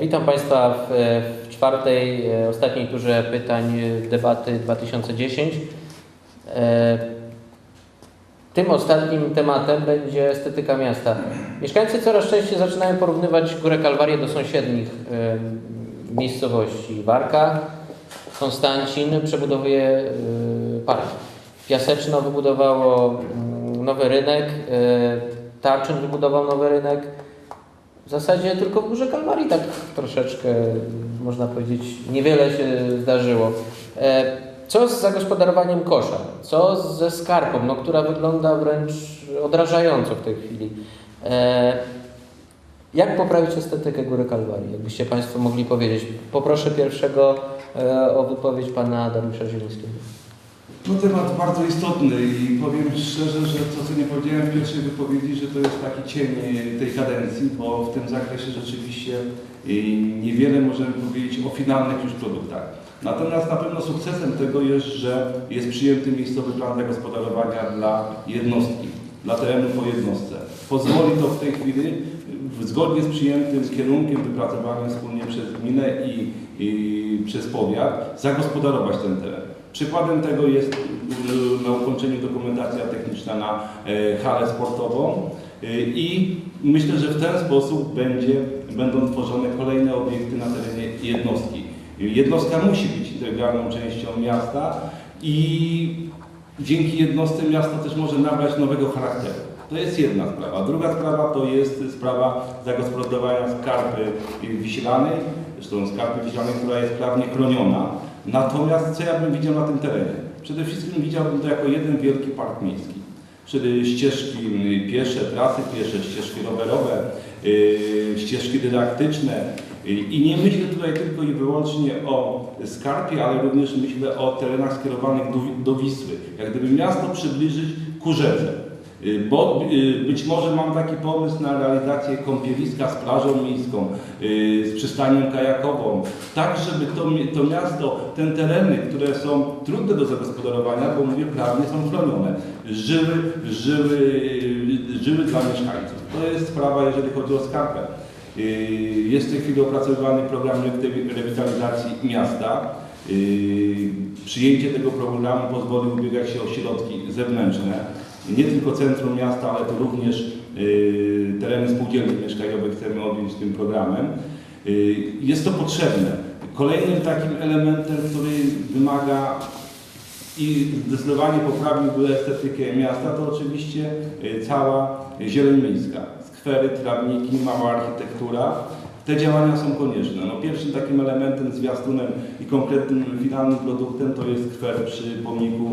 Witam Państwa w, w czwartej, e, ostatniej turze pytań e, debaty 2010. E, Tym ostatnim tematem będzie estetyka miasta. Mieszkańcy coraz częściej zaczynają porównywać Górę Kalwarię do sąsiednich miejscowości. Warka, Konstancin przebudowuje park. Piaseczno wybudowało mm, nowy rynek, Tarczyn wybudował nowy rynek. W zasadzie tylko w Górze Kalwarii tak troszeczkę, można powiedzieć, niewiele się zdarzyło. E, Co z zagospodarowaniem kosza? Co ze skarpą, no, która wygląda wręcz odrażająco w tej chwili? E, Jak poprawić estetykę Góry Kalwarii? Jakbyście Państwo mogli powiedzieć. Poproszę pierwszego e, o wypowiedź Pana Dariusza Zielińskiego. No temat bardzo istotny i powiem szczerze, że to co nie powiedziałem w pierwszej wypowiedzi, że to jest taki cień tej kadencji, bo w tym zakresie rzeczywiście y, niewiele możemy powiedzieć o finalnych już produktach. Natomiast na pewno sukcesem tego jest, że jest przyjęty miejscowy plan zagospodarowania dla jednostki, dla terenu po jednostce. Pozwoli to w tej chwili zgodnie z przyjętym kierunkiem wypracowanym wspólnie przez gminę i, i przez powiat zagospodarować ten teren. Przykładem tego jest y, na ukończeniu dokumentacja techniczna na e, halę sportową Y, i myślę, że w ten sposób będzie, będą tworzone kolejne obiekty na terenie jednostki. Jednostka musi być integralną częścią miasta i dzięki jednostce miasto też może nabrać nowego charakteru. To jest jedna sprawa. Druga sprawa to jest sprawa zagospodarowania skarpy wiślanej, zresztą skarpy wiślanej, która jest prawnie chroniona. Natomiast co ja bym widział na tym terenie? Przede wszystkim widziałbym to jako jeden wielki park miejski. Czyli ścieżki y, piesze, trasy piesze, ścieżki rowerowe, y, ścieżki dydaktyczne. Y, I nie myślę tutaj tylko i wyłącznie o skarpie, ale również myślę o terenach skierowanych do, do Wisły. Jak gdyby miasto przybliżyć ku rzece. Y, Bo y, być może mam taki pomysł na realizację kąpieliska z plażą miejską, y, z przystanią kajakową, tak żeby to, to miasto, te tereny, które są trudne do zagospodarowania, bo mówię prawnie są chronione, żyły, żyły, żyły dla mieszkańców. To jest sprawa, jeżeli chodzi o skarpę. Jest w tej chwili opracowywany program rewi- rewitalizacji miasta. Przyjęcie tego programu pozwoli ubiegać się o środki zewnętrzne. Nie tylko centrum miasta, ale to również y, tereny spółdzielni mieszkaniowe chcemy objąć tym programem. Y, Jest to potrzebne. Kolejnym takim elementem, który wymaga i zdecydowanie poprawiłby estetykę miasta, to oczywiście y, cała zieleń miejska. Skwery, trawniki, mała architektura. Te działania są konieczne. No, pierwszym takim elementem, zwiastunem i konkretnym finalnym produktem to jest skwer przy pomniku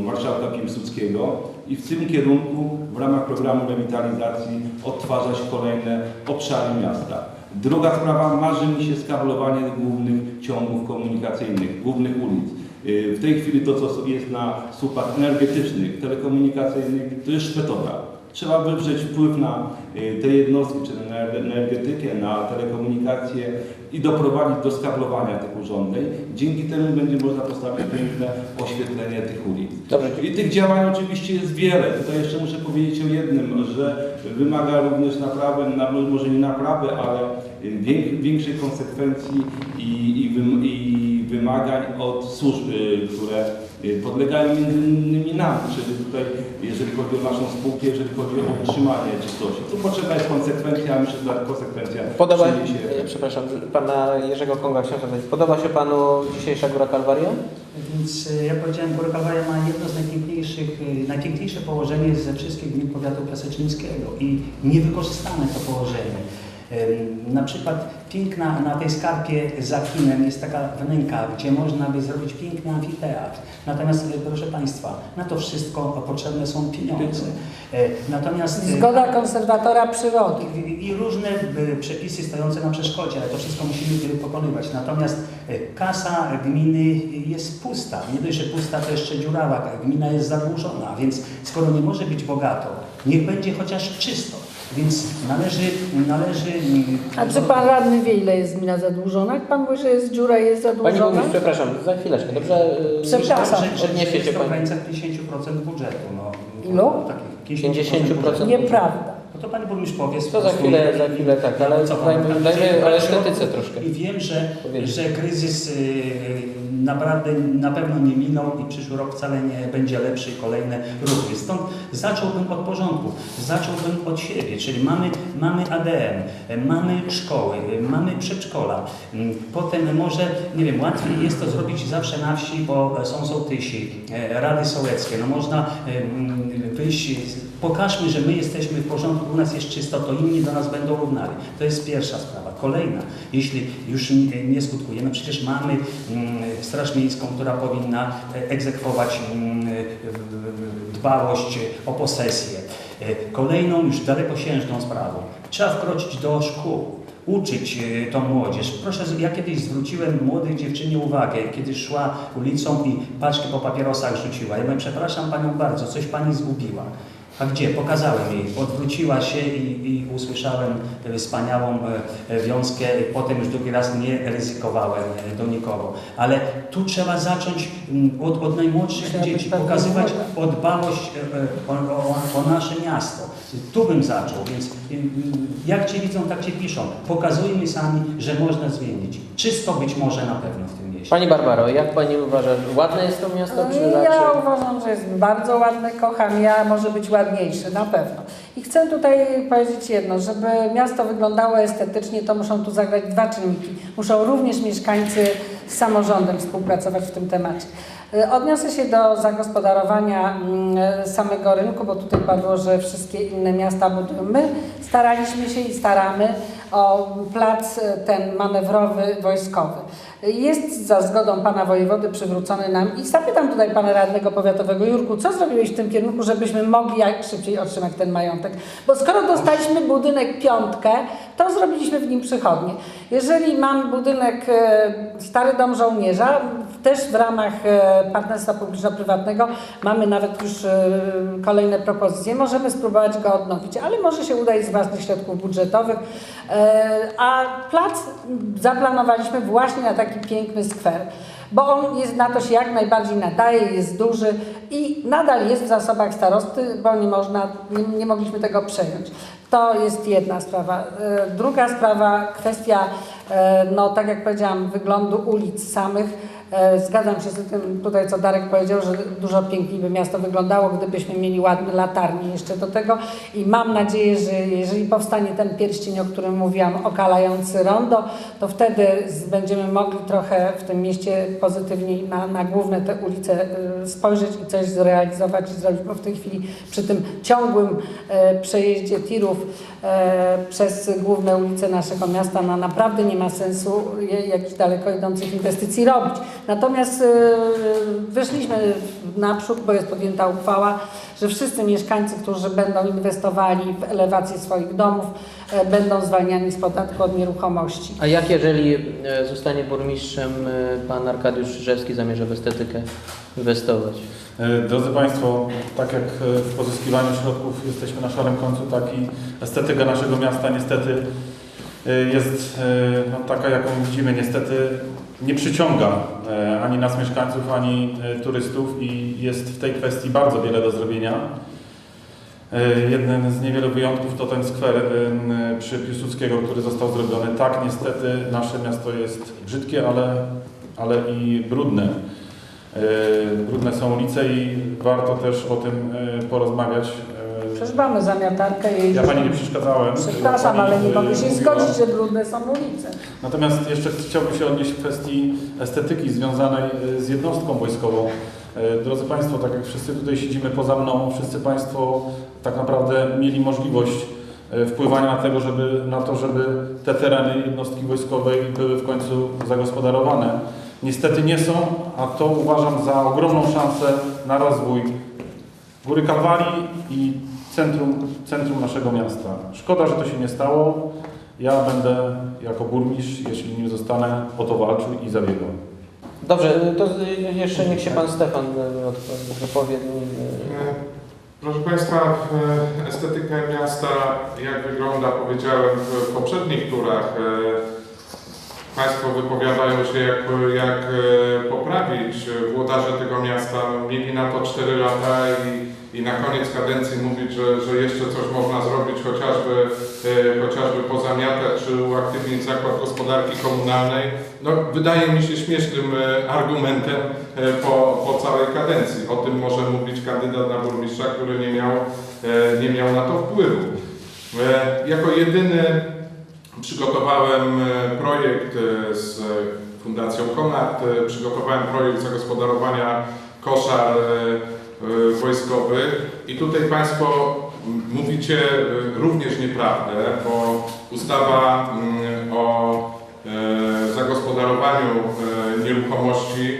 y, marszałka Piłsudskiego i w tym kierunku w ramach programu rewitalizacji odtwarzać kolejne obszary miasta. Druga sprawa, marzy mi się skablowanie głównych ciągów komunikacyjnych, głównych ulic. Y, W tej chwili to, co jest na słupach energetycznych, telekomunikacyjnych, to jest szpetowa. Trzeba wywrzeć wpływ na y, te jednostki, czy na energetykę, na telekomunikację i doprowadzić do skablowania tych urządzeń. Dzięki temu będzie można postawić piękne oświetlenie tych ulic. Dobrze, I tych działań oczywiście jest wiele. Tutaj jeszcze muszę powiedzieć o jednym, że wymaga również naprawy, na- może nie naprawy, ale wiek- większej konsekwencji i, i, i wymagań od służb, y, które y, podlegają między innymi nam, czyli tutaj, jeżeli chodzi o naszą spółkę, jeżeli chodzi o utrzymanie czystości. Tu potrzebna jest konsekwencja, a myślę, że ta konsekwencja Podoba, przyniesie e, przepraszam, Pana Jerzego Konga chciałem zapytać. Podoba się Panu dzisiejsza Góra Kalwaria? Więc jak powiedziałem, Góra Kalwaria ma jedno z najpiękniejszych, najpiękniejsze położenie ze wszystkich gmin powiatu piaseczyńskiego i niewykorzystane to położenie. Na przykład piękna na tej skarpie za kinem jest taka wnęka, gdzie można by zrobić piękny amfiteatr. Natomiast e, proszę Państwa, na to wszystko potrzebne są pieniądze. E, Natomiast e, Zgoda konserwatora przyrody. i, różne przepisy stojące na przeszkodzie, ale to wszystko musimy pokonywać. Natomiast kasa gminy jest pusta. Nie dość, że pusta, to jeszcze dziurawa. Gmina jest zadłużona, więc skoro nie może być bogato, niech będzie chociaż czysto. Więc należy, należy mm, A czy pan radny wie, ile jest gmina zadłużona? Jak pan mówi, że jest dziura i jest Pani zadłużona? Burmistrz, przepraszam, za chwileczkę, dobrze? e, Przepraszam. Odniesiecie jest to w Pani. granicach 50% budżetu. No, Ilu? Takich 50%? budżetu. Nieprawda. No to Pani Burmistrz powie To za chwilę, za chwilę tak, ale Co pan- dajmy, estetyce troszkę. I wiem, że, Powiedzieć. że kryzys y, naprawdę na pewno nie minął i przyszły rok wcale nie będzie lepszy i kolejne również. Stąd zacząłbym od porządku, zacząłbym od siebie, czyli mamy, mamy ADM, mamy szkoły, mamy przedszkola. Mm, Potem może, nie wiem, łatwiej jest to zrobić zawsze na wsi, bo są sołtysi, e, rady sołeckie. No można e, mm, wyjść, pokażmy, że my jesteśmy w porządku, u nas jest czysto, to inni do nas będą równali. To jest pierwsza sprawa. Kolejna, jeśli już nie, skutkuje, no przecież mamy mm, Straż Miejską, która powinna e, egzekwować mm, e, dbałość o posesję. E, Kolejną, już dalekosiężną sprawą, trzeba wkroczyć do szkół uczyć tą młodzież. Proszę, ja kiedyś zwróciłem młodej dziewczynie uwagę, kiedy szła ulicą i paczkę po papierosach rzuciła. Ja mówię, przepraszam Panią bardzo, coś Pani zgubiła. A gdzie? Pokazałem jej. Odwróciła się i, i usłyszałem e, wspaniałą e, e, wiązkę. Potem już drugi raz nie ryzykowałem e, do nikogo. Ale tu trzeba zacząć mm, od, od najmłodszych Trzeba dzieci, pokazywać młoda. o o, o, nasze miasto. Tu bym zaczął, więc y, y, jak Cię widzą, tak Cię piszą. Pokazujmy sami, że można zmienić. Czysto być może na pewno w tym mieście. Pani Barbaro, jak Pani uważa, ładne jest to miasto, czy Ja raczej... uważam, że jest bardzo ładny, kocham ja, może być ładniejszy, na pewno. I chcę tutaj powiedzieć jedno, żeby miasto wyglądało estetycznie, to muszą tu zagrać dwa czynniki. Muszą również mieszkańcy z samorządem współpracować w tym temacie. Y, Odniosę się do zagospodarowania mm, samego rynku, bo tutaj padło, że wszystkie inne miasta budują. My staraliśmy się i staramy o plac e, ten manewrowy, wojskowy. Jest za zgodą pana wojewody przywrócony nam i zapytam tutaj pana radnego powiatowego Jurku, co zrobiłeś w tym kierunku, żebyśmy mogli jak szybciej otrzymać ten majątek? Bo skoro dostaliśmy budynek piątkę, to zrobiliśmy w nim przychodnie. Jeżeli mamy budynek e, Stary Dom Żołnierza, też w ramach e, partnerstwa publiczno-prywatnego mamy nawet już e, kolejne propozycje. Możemy spróbować go odnowić, ale może się uda i z własnych środków budżetowych. A plac zaplanowaliśmy właśnie na taki piękny skwer, bo on jest, na to się jak najbardziej nadaje, jest duży i nadal jest w zasobach starosty, bo nie można, nie, nie mogliśmy tego przejąć. To jest jedna sprawa. E, Druga sprawa, kwestia, e, no tak jak powiedziałam, wyglądu ulic samych. E, Zgadzam się z tym tutaj, co Darek powiedział, że dużo piękniej by miasto wyglądało, gdybyśmy mieli ładne latarnie jeszcze do tego i mam nadzieję, że jeżeli powstanie ten pierścień, o którym mówiłam, okalający rondo, to wtedy będziemy mogli trochę w tym mieście pozytywniej na, na główne te ulice y, spojrzeć i coś zrealizować i zrobić, bo w tej chwili przy tym ciągłym e, przejeździe tirów e, przez główne ulice naszego miasta no, naprawdę nie ma sensu jakichś daleko idących inwestycji robić. Natomiast e, wyszliśmy naprzód, bo jest podjęta uchwała, że wszyscy mieszkańcy, którzy będą inwestowali w elewację swoich domów, e, będą zwalniani z podatku od nieruchomości. A jak jeżeli e, zostanie burmistrzem pan Arkadiusz Czyżewski zamierza w estetykę inwestować? Drodzy Państwo, tak jak w pozyskiwaniu środków jesteśmy na szarym końcu, tak i estetyka naszego miasta niestety jest no, taka, jaką widzimy. Niestety nie przyciąga e, ani nas mieszkańców, ani e, turystów i jest w tej kwestii bardzo wiele do zrobienia. E, Jeden z niewielu wyjątków to ten skwer przy Piłsudskiego, który został zrobiony. Tak, niestety nasze miasto jest brzydkie, ale, ale i brudne. Brudne są ulice i warto też o tym porozmawiać. Przecież mamy zamiatarkę i... Ja Pani nie przeszkadzałem. Przepraszam, ale nie mogę się mówiła. zgodzić, że brudne są ulice. Natomiast jeszcze chciałbym się odnieść w kwestii estetyki związanej e, z jednostką wojskową. E, Drodzy Państwo, tak jak wszyscy tutaj siedzimy poza mną, wszyscy Państwo tak naprawdę mieli możliwość e, wpływania na, tego, żeby, na to, żeby te tereny jednostki wojskowej były w końcu zagospodarowane. Niestety nie są, a to uważam za ogromną szansę na rozwój Góry Kalwarii i centrum, centrum naszego miasta. Szkoda, że to się nie stało. Ja będę jako burmistrz, jeśli nim zostanę, o to walczył i zabiegał. Dobrze, to jeszcze niech się pan Stefan e, wypowie. e, Proszę Państwa, e, estetykę miasta, jak wygląda, powiedziałem w poprzednich turach. Państwo wypowiadają się, jak, jak poprawić. Włodarze tego miasta mieli na to 4 lata i i na koniec kadencji mówić, że, że jeszcze coś można zrobić, chociażby, e, chociażby pozamiatać czy uaktywnić zakład gospodarki komunalnej, no, wydaje mi się śmiesznym e, argumentem e, po, po całej kadencji. O tym może mówić kandydat na burmistrza, który nie miał, e, nie miał na to wpływu. E, Jako jedyny przygotowałem e, projekt e, z Fundacją Konrad, e, przygotowałem projekt zagospodarowania koszar e, wojskowych i tutaj Państwo mówicie e, również nieprawdę, bo ustawa mm, o e, zagospodarowaniu nieruchomości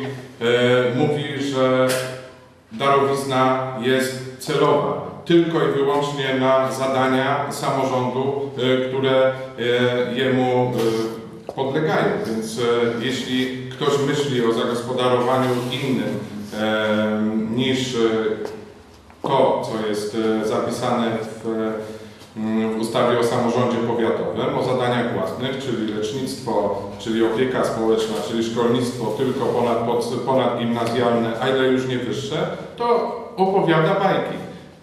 mówi, że darowizna jest celowa tylko i wyłącznie na zadania samorządu, które jemu podlegają. Więc jeśli ktoś myśli o zagospodarowaniu innym niż e, to, co jest e, zapisane w, mm, w ustawie o samorządzie powiatowym, o zadaniach własnych, czyli lecznictwo, czyli opieka społeczna, czyli szkolnictwo tylko ponad, pod- ponadgimnazjalne, a ile już nie wyższe, to opowiada bajki.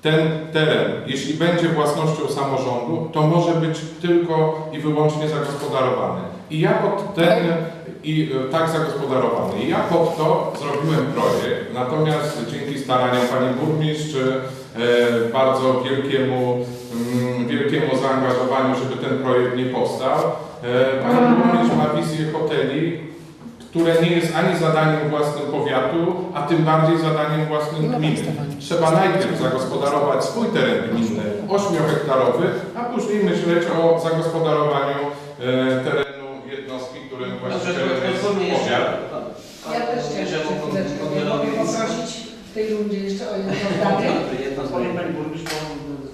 Ten teren, jeśli będzie własnością samorządu, to może być tylko i wyłącznie zagospodarowany. I ja pod ten, i e, tak zagospodarowany. I ja pod to zrobiłem projekt, natomiast dzięki staraniom pani burmistrz, czy e, bardzo wielkiemu, mm, wielkiemu zaangażowaniu, żeby ten projekt nie powstał, e, pani burmistrz ma wizję hoteli, które nie jest ani zadaniem własnym powiatu, a tym bardziej zadaniem własnym gminy. Trzeba najpierw zagospodarować swój teren gminny, 8-hektarowy, a później myśleć o zagospodarowaniu e, terenu którym właścicielem jest powiat. Ja też chciałam poprosić w tej rundzie jeszcze o jedno zdanie. Powiem Pani Burmistrz, bo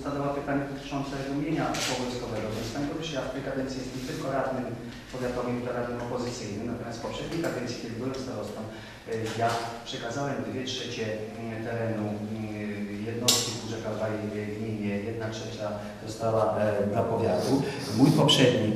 zadała pytanie dotyczące rumienia połowowskowego. Więc Pani Burmistrz, ja w tej kadencji jestem tylko radnym powiatowym, to radnym opozycyjnym, natomiast w poprzedniej kadencji, kiedy byłem starostą, y, ja przekazałem dwie trzecie y, terenu y, jednostki budżetowej gminy 1 trzecia została e, dla powiatu. Mój poprzednik,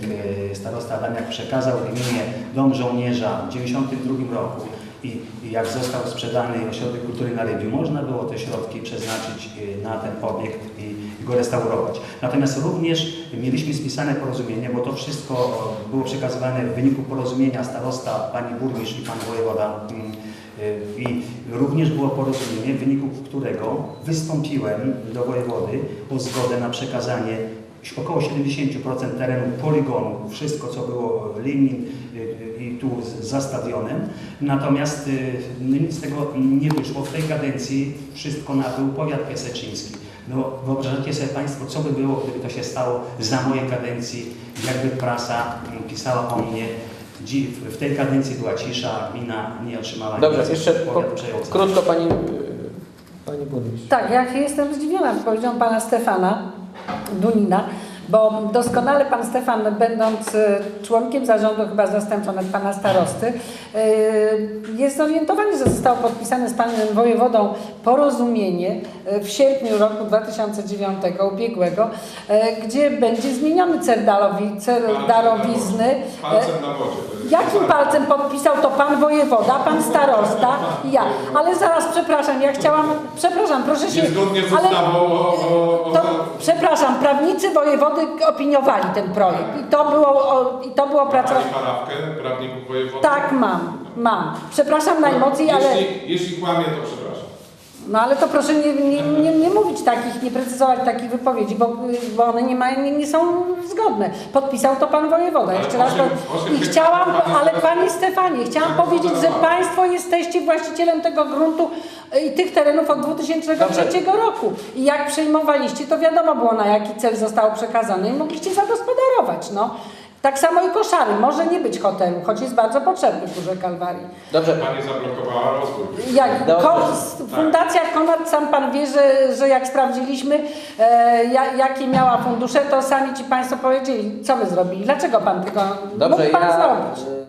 e, starosta Adamiak, przekazał w Dom Żołnierza w 1992 roku i jak został sprzedany ośrodek kultury na Rybiu, można było te środki przeznaczyć e, na ten obiekt i go restaurować. Natomiast również mieliśmy spisane porozumienie, bo to wszystko było przekazywane w wyniku porozumienia starosta, pani burmistrz i pan wojewoda mm, y, I również było porozumienie, w wyniku którego wystąpiłem do wojewody o zgodę na przekazanie około 70% terenu poligonu, wszystko co było linii y, i tu zastawionym. Natomiast y, no nic z tego nie wyszło. W tej kadencji wszystko nabył powiat piaseczyński. No, wyobrażacie sobie Państwo, co by było, gdyby to się stało za mojej kadencji, jakby prasa pisała o mnie. W tej kadencji była cisza, gmina nie otrzymała Dobrze, nic, jeszcze po, krótko Pani, e, pani burmistrz. Tak, ja jestem zdziwiona wypowiedzią pana Stefana Dunina, bo doskonale pan Stefan, będąc e, członkiem zarządu, chyba zastępcą od pana starosty, e, jest zorientowany, że zostało podpisane z panem wojewodą porozumienie e, w sierpniu roku 2009 ubiegłego, gdzie będzie zmieniony cel, darowi, cel darowizny. Palcem na wodzie. Jakim palcem podpisał to pan wojewoda, pan starosta i ja. Ale zaraz, przepraszam, ja chciałam, przepraszam, proszę się... Niezgodnie z ustawą o... o, o to, przepraszam, prawnicy wojewody opiniowali ten projekt i to było, o, i to było parafkę prawników województwa? Tak, mam, mam. Przepraszam najmocniej, ale... Jeśli, jeśli kłamie, to przepraszam. No ale to proszę nie, nie, nie, nie mówić takich, nie precyzować takich wypowiedzi, bo, bo one nie, nie, nie są zgodne. Podpisał to pan wojewoda. Jeszcze raz I chciałam, ale panie Stefanie, chciałam powiedzieć, że państwo jesteście właścicielem tego gruntu i tych terenów od 2003 roku. I jak przejmowaliście, to wiadomo było na jaki cel zostało przekazane i mogliście zagospodarować. No. Tak samo i koszary. Może nie być hotelu, choć jest bardzo potrzebny w Górze Kalwarii. Dobrze, Pani zablokowała rozwój. Jak ko- Fundacja Konrad, sam Pan wie, że, że jak sprawdziliśmy, e, ja, jakie miała fundusze, to sami Ci Państwo powiedzieli, co Wy zrobili, dlaczego Pan tego dobrze, mógł Pan ja zrobić. e,